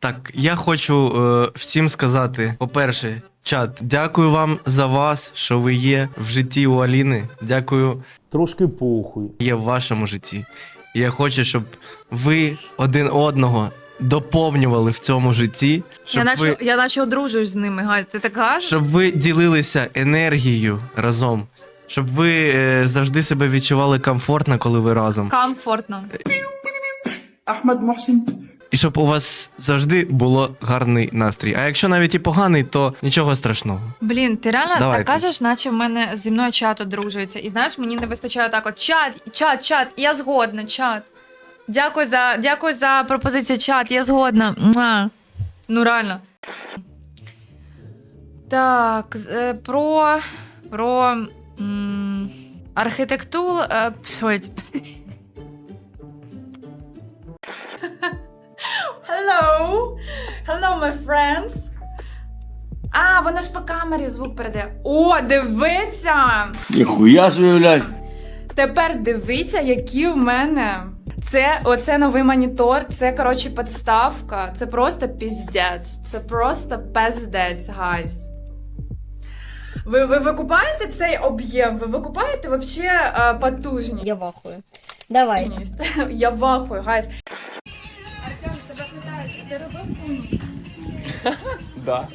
Так, я хочу е, всім сказати: по-перше, чат, дякую вам за вас, що ви є в житті у Аліни. Дякую, Трошки похуй. є в вашому житті. І я хочу, щоб ви один одного доповнювали в цьому житті, щоб Я наче, ви, я наче одружуюсь з ними, Галь. Ти так кажеш? щоб ви ділилися енергією разом, щоб ви е, завжди себе відчували комфортно, коли ви разом. Комфортно. Ahmed Mohsin. І щоб у вас завжди було гарний настрій. А якщо навіть і поганий, то нічого страшного. Блін, ти реально Давайте. так кажеш, наче в мене зі мною чат одружується. І знаєш, мені не вистачає так от чат, чат, чат, я згодна, чат. Дякую за, дякую за пропозицію чат, я згодна. Муа. Ну реально. Так, е, про. Про. м, архітектуру. Е, Hello, my friends! А, воно ж по камері звук передає. О, дивиться! Ніхуя собі, блядь. Тепер дивіться, які в мене. Це оце новий монітор, це коротше підставка. Це просто піздець. Це просто пиздець, гайс. Ви, ви викупаєте цей об'єм? Ви викупаєте вообще е, потужність? Я вахую. Давай. Я вахую, гайс. Артем, тебе питають, ти робив куні? Да.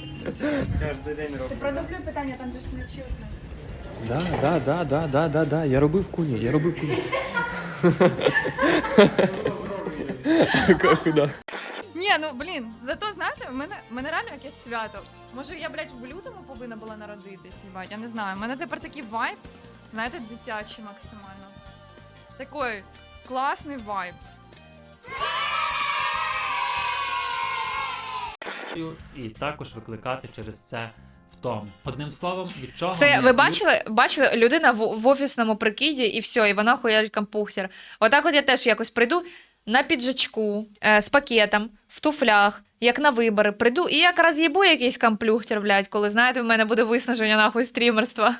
Ти продублюй питання, там же ж не чутно. Да, да, да, да, да, да, да. Я робив куні, я робив куні. Куди? Ні, ну блін, зато знаєте, в мене, в мене реально якесь свято. Може, я, блядь, в лютому повинна була народитись, їбать, я не знаю. У мене тепер такий вайб, знаєте, дитячий максимально. Такий класний вайб. І також викликати через це втому. Одним словом, від чого Це ви бачили? Бачили людина в, в офісному прикиді і все, і вона хуярить компухтер. Отак от я теж якось прийду на піджачку, е, з пакетом, в туфлях, як на вибори, прийду і якраз їбу якийсь комплюхтер, блядь, коли знаєте, в мене буде виснаження нахуй стрімерства.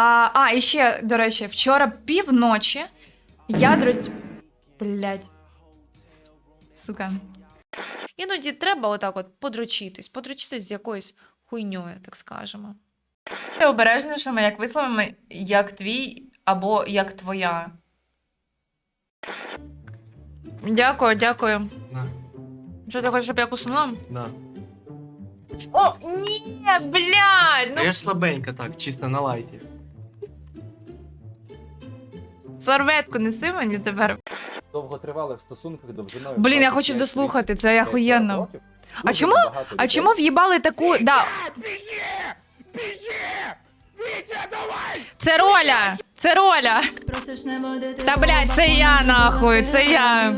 А, а, і ще, до речі, вчора півночі я дроть... Блядь. Сука. Іноді треба отак от подручитись, подручитись з якоюсь хуйньою, так скажемо. Ти обережнішими, як висловами, як твій або як твоя. Дякую, дякую. На, Що ти хочеш, щоб я куснула? на. О, ні, блядь! Та я ж слабенька так, чисто на лайті. Сорветку неси мені тепер. довготривалих стосунках довжиною. Блін, я хочу дослухати, це ахуєнно. А чому- А чому в'їбали таку. Да. Це роля! Це роля! Та блядь, це я нахуй, це я.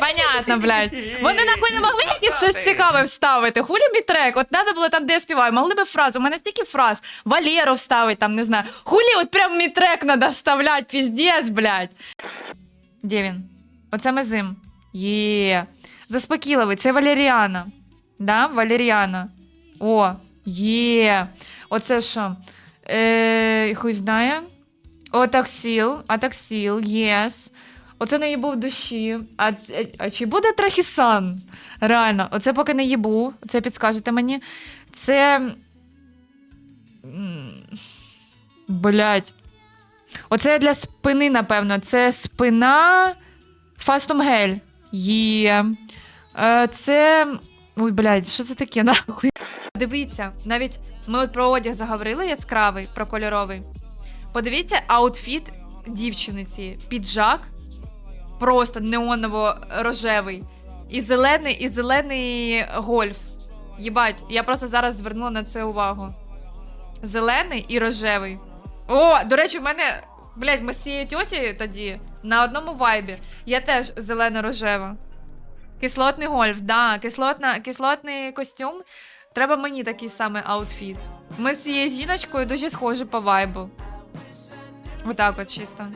Понятно, блядь. Вони нахуй не могли якісь щось цікаве вставити. Хулі мій трек, от треба було там, де я співаю. Могли би фразу. У мене стільки фраз. Валеру вставить, там, не знаю. Хулі, от прям мій трек треба вставляти, піздець, блядь. Де він? Оце ми зим. Є. Заспокійливий, це Валеріана. Да, Валеріана. О, є. Оце що? Е, хуй знає. Отаксіл, атаксіл, єс. Оце не їбу в душі. А, а чи буде трахісан? Реально, оце поки не їбу, це підскажете мені. Це. Блять. Оце для спини, напевно. Це спина. Фастум гель. Є. Е, це. Ой, блядь, що це таке, нахуй? Дивіться, навіть ми от про одяг заговорили яскравий, про кольоровий. Подивіться аутфіт дівчини цієї. Піджак, просто неоново-рожевий. І зелений, і зелений гольф. Єбать, я просто зараз звернула на це увагу. Зелений і рожевий. О, до речі, в мене, блядь, ми з цією тьоті тоді на одному вайбі. Я теж зелено-рожева. Кислотний гольф, да, кислотна, кислотний костюм. Треба мені такий самий аутфіт. Ми з цією жіночкою дуже схожі по вайбу. Отак от чисто.